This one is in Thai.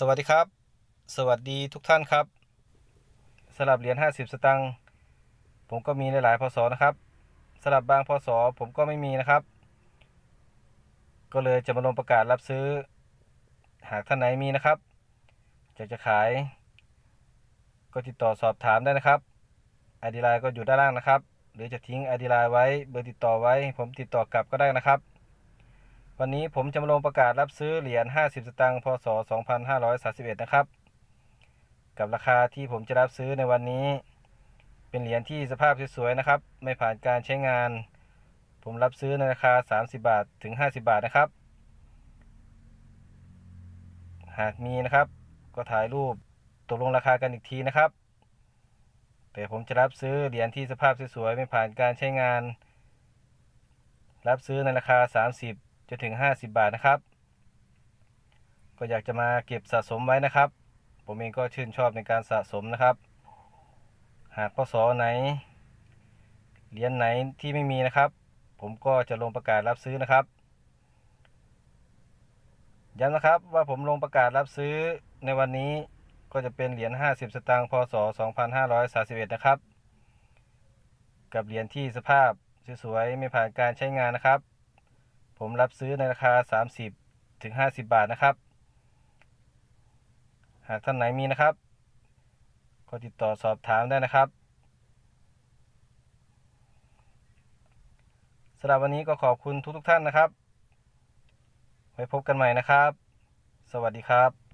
สวัสดีครับ สวัสดีทุกท่านครับสลับเหรียญ50 สตังค์ผมก็มีหลายๆพศนะครับสลับบางพศผมก็ไม่มีนะครับ ก็เลยจะมาลงประกาศรับซื้อ หากท่านไหนมีนะครับอยากจะขาย ก็ติดต่อสอบถามได้นะครับไอดีไลน์ก็อยู่ด้านล่างนะครับ หรือจะทิ้งไอดีไลน์ไว้เบอร์ติดต่อไว้ ผมติดต่อกลับก็ได้นะครับ วันนี้ผมจะมาลงประกาศรับซื้อเหรียญ 50 สตางค์ พศ 2531 นะครับ กับราคาที่ผมจะรับซื้อในวันนี้ เป็นเหรียญที่สภาพสวยๆนะครับ ไม่ผ่านการใช้งาน ผมรับซื้อในราคา 30 บาทถึง 50 บาทนะครับ หากมีนะครับ ก็ถ่ายรูปตกลงราคากันอีกทีนะครับ แต่ผมจะรับซื้อเหรียญที่สภาพสวยๆไม่ผ่านการใช้งาน รับซื้อในราคา 30 จะถึง 50 บาทนะครับ ก็อยากจะมาเก็บสะสมไว้นะครับ ผมเองก็ชื่นชอบในการสะสมนะครับ หากพศไหนเหรียญไหนที่ไม่มีนะครับ ผมก็จะลงประกาศรับซื้อนะครับย้ำนะครับว่าผมลงประกาศรับซื้อในวันนี้ก็จะเป็นเหรียญ 50 สตางค์ พศ 2531 นะครับ กับเหรียญที่สภาพสวยๆไม่ผ่านการใช้งานนะครับ ผมรับซื้อในราคา 30ถึง50 บาทนะครับ หากท่านไหนมีนะครับ ก็ติดต่อสอบถามได้นะครับสำหรับวันนี้ก็ขอบคุณทุกๆท่านนะครับ ไว้พบกันใหม่นะครับ สวัสดีครับ